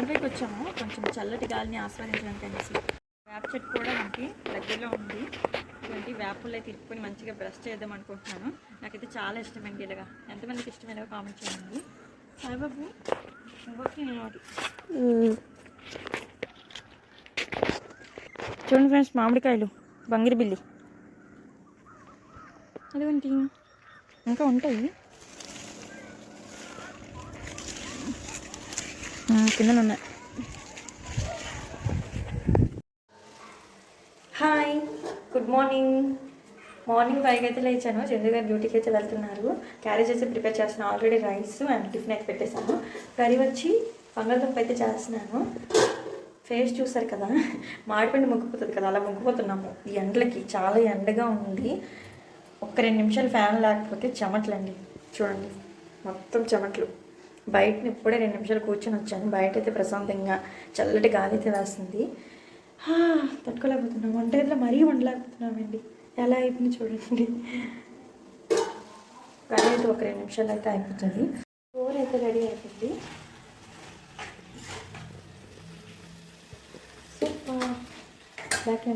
అడవికి వచ్చాము. కొంచెం చల్లటి గాలిని ఆస్వాదించడానికి అనేసి. వేప చెట్టు కూడా మనకి దగ్గరలో ఉంది. ఇటువంటి అయితే తిట్టుకొని మంచిగా బ్రష్ చేద్దాం అనుకుంటున్నాను. నాకైతే చాలా ఇష్టమండి ఇలాగా. ఎంతమందికి ఇష్టమైన కామెంట్ చేయండి. సాయిబాబు ఇంకొకటి నేను ఒకటి. చూడండి ఫ్రెండ్స్ మామిడికాయలు బంగిరి బిల్లి అదేంటి? ఇంకా ఉంటాయి. కింద ఉన్నాయి hi good morning. Morning five అయితే లేచాను. చంద్ర గారు డ్యూటీకి అయితే వెళ్తున్నారు. క్యారేజ్ అయితే ప్రిపేర్ చేస్తున్నాను ఆల్రెడీ రైస్ అండ్ టిఫిన్ అయితే పెట్టేశాను. కర్రీ వచ్చి బంగాళదుంప అయితే చేస్తున్నాను. ఫేస్ చూసారు కదా మాడిపిండి ముగ్గిపోతుంది కదా అలా ముగ్గిపోతున్నాము. ఈ ఎండలకి చాలా ఎండగా ఉంది. ఒక్క రెండు నిమిషాలు ఫ్యాన్ లేకపోతే చెమటలండి. చూడండి మొత్తం చెమటలు. బయట ఇప్పుడే రెండు నిమిషాలు కూర్చొని వచ్చాను. బయట అయితే ప్రశాంతంగా చల్లటి గాలి అయితే వేస్తుంది. తట్టుకోలేకపోతున్నాం. వంట గదిలో మరీ వండలేకపోతున్నామండి. ఎలా అయిపోయింది చూడండి. కర్రీ అయితే ఒక రెండు నిమిషాలు అయితే అయిపోతుంది. కూర అయితే రెడీ అయిపోయింది. సూపర్. బ్యాక్